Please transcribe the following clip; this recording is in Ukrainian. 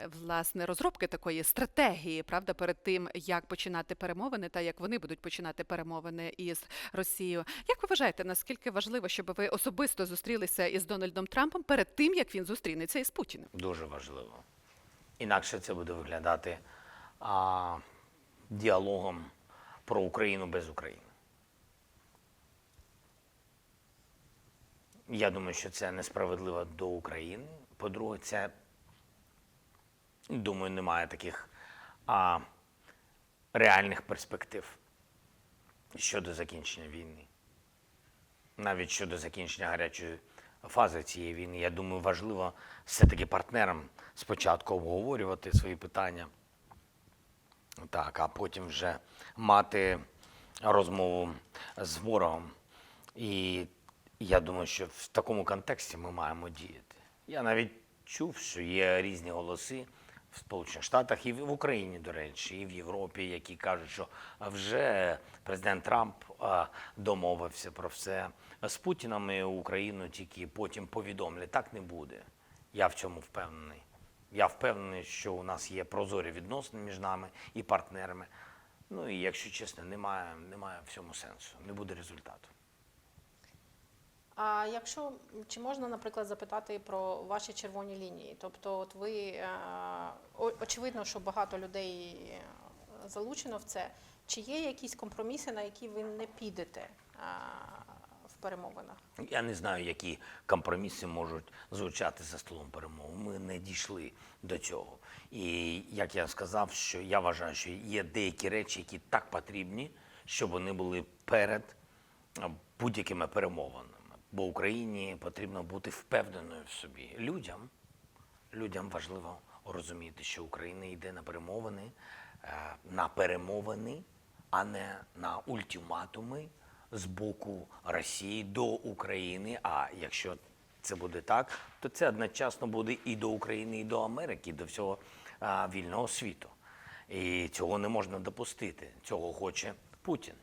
е, власне розробки такої стратегії, правда, перед тим як починати перемовини та як вони будуть починати перемовини із Росією. Як ви вважаєте, наскільки важливо, щоб ви особисто зустрілися із Дональдом Трампом перед тим, як він зустрінеться із Путіним? Дуже важливо. Інакше це буде виглядати а, діалогом про Україну без України. Я думаю, що це несправедливо до України. По-друге, це, думаю, немає таких а, реальних перспектив щодо закінчення війни. Навіть щодо закінчення гарячої фази цієї війни, я думаю, важливо все-таки партнерам спочатку обговорювати свої питання, так, а потім вже мати розмову з ворогом. І я думаю, що в такому контексті ми маємо діяти. Я навіть чув, що є різні голоси в Сполучених Штатах і в Україні, до речі, і в Європі, які кажуть, що вже президент Трамп домовився про все з Путіном і Україну тільки потім повідомлять. Так не буде. Я в цьому впевнений. Я впевнений, що у нас є прозорі відносини між нами і партнерами. Ну і якщо чесно, немає, немає в цьому сенсу, не буде результату. А якщо чи можна, наприклад, запитати про ваші червоні лінії? Тобто, от ви е, очевидно, що багато людей е, залучено в це. Чи є якісь компроміси, на які ви не підете е, в перемовинах? Я не знаю, які компроміси можуть звучати за столом перемов. Ми не дійшли до цього. І як я сказав, що я вважаю, що є деякі речі, які так потрібні, щоб вони були перед будь-якими перемовинами. Бо Україні потрібно бути впевненою в собі. Людям, людям важливо розуміти, що Україна йде на перемовини, е, на перемовини, а не на ультиматуми з боку Росії до України. А якщо це буде так, то це одночасно буде і до України, і до Америки, і до всього вільного світу. І цього не можна допустити. Цього хоче Путін.